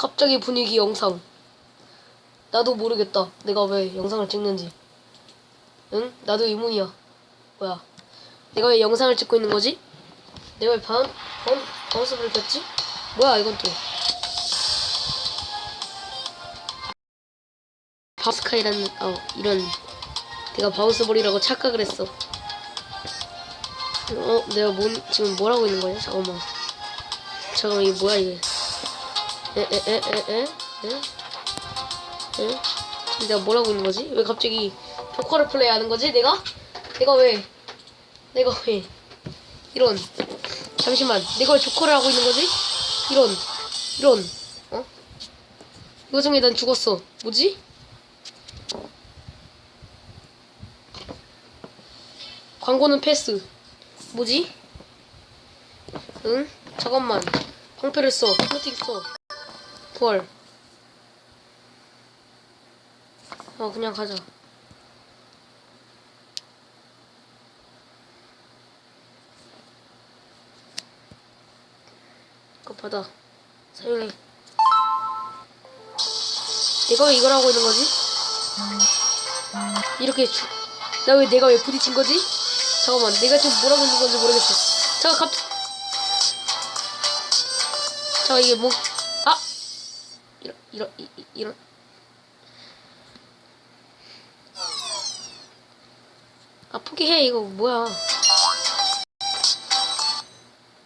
갑자기 분위기 영상. 나도 모르겠다. 내가 왜 영상을 찍는지. 응? 나도 의문이야. 뭐야? 내가 왜 영상을 찍고 있는 거지? 내가 왜 바운, 바운, 바운스를 켰지? 뭐야, 이건 또. 바스카이라는, 어, 이런. 내가 바운스볼이라고 착각을 했어. 어, 내가 뭔, 지금 뭘 하고 있는 거야? 잠깐만. 잠깐만, 이게 뭐야, 이게. 에, 에? 내가 뭘 하고 있는 거지? 왜 갑자기 조커를 플레이 하는 거지? 내가? 내가 왜? 내가 왜? 이런. 잠시만. 내가 왜 조커를 하고 있는 거지? 이런. 이런. 어? 이거 중에 난 죽었어. 뭐지? 광고는 패스. 뭐지? 응? 잠깐만. 방패를 써. 플로팅 써. 부활. 어, 그냥 가자. 이거 받아. 사용해. 내가 왜 이걸 하고 있는 거지? 이렇게 주... 나 왜 내가 왜 부딪힌 거지? 잠깐만, 내가 지금 뭘 하고 있는 건지 모르겠어. 잠깐, 갑... 잠깐, 이게 뭐... 아! 이런, 이런, 이런... 아, 포기해, 이거 뭐야.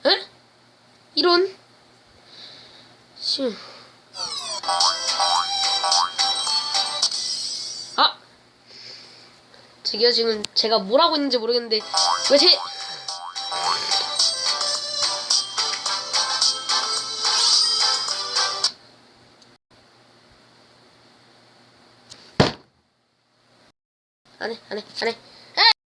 에? 이런? 슈. 아! 저기요, 지금 제가 뭘 하고 있는지 모르겠는데, 왜 제, 안 해, 안 해, 안 해.